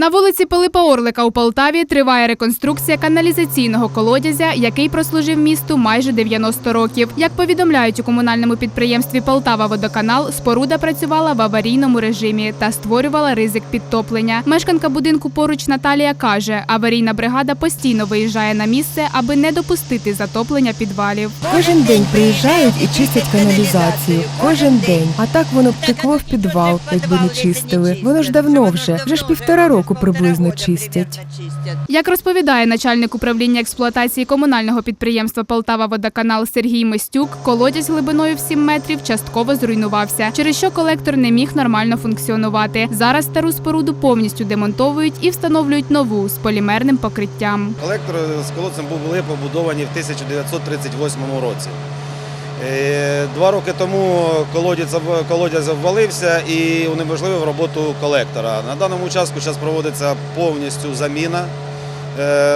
На вулиці Пилипа Орлика у Полтаві триває реконструкція каналізаційного колодязя, який прослужив місту майже 90 років. Як повідомляють у комунальному підприємстві Полтава Водоканал, споруда працювала в аварійному режимі та створювала ризик підтоплення. Мешканка будинку поруч Наталія каже, аварійна бригада постійно виїжджає на місце, аби не допустити затоплення підвалів. Кожен день приїжджають і чистять каналізацію. Кожен день. А так воно б текло в підвал, якби не чистили. Воно ж давно вже, вже ж півтора року приблизно чистять. Як розповідає начальник управління експлуатації комунального підприємства Полтава Водоканал Сергій Мостюк, колодязь глибиною в 7 метрів частково зруйнувався, через що колектор не міг нормально функціонувати. Зараз стару споруду повністю демонтовують і встановлюють нову з полімерним покриттям. Колектор з колодцем були побудовані в 1938 році. Е, Два роки тому колодязь, об- колодязь обвалився і унеможливив роботу колектора. На даному участку зараз проводиться повністю заміна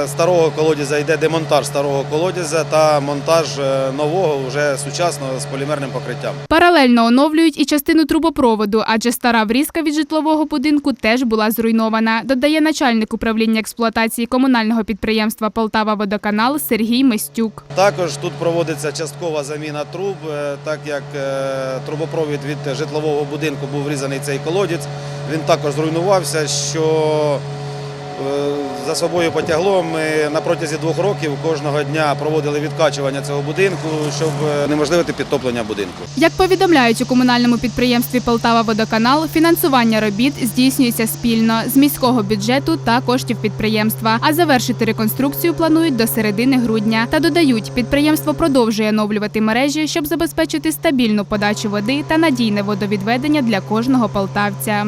старого колодязя, йде демонтаж старого колодязя та монтаж е, нового, вже сучасного з полімерним покриттям. Паралельно оновлюють і частину трубопроводу, адже стара врізка від житлового будинку теж була зруйнована. Додає начальник управління експлуатації комунального підприємства Полтава Водоканал Сергій Мостюк. Також тут проводиться часткова заміна труб, е, так як е, трубопровід від житлового будинку був врізаний цей колодязь. Він також зруйнувався, що е, за собою потягло. Ми на протязі двох років кожного дня проводили відкачування цього будинку, щоб е, неможливити підтоплення будинку. Як повідомляють у комунальному підприємстві Полтава Водоканал, фінансування робіт здійснюється спільно з міського бюджету та коштів підприємства. А завершити реконструкцію планують до середини грудня. Та додають, підприємство продовжує оновлювати мережі, щоб забезпечити стабільну подачу води та надійне водовідведення для кожного полтавця.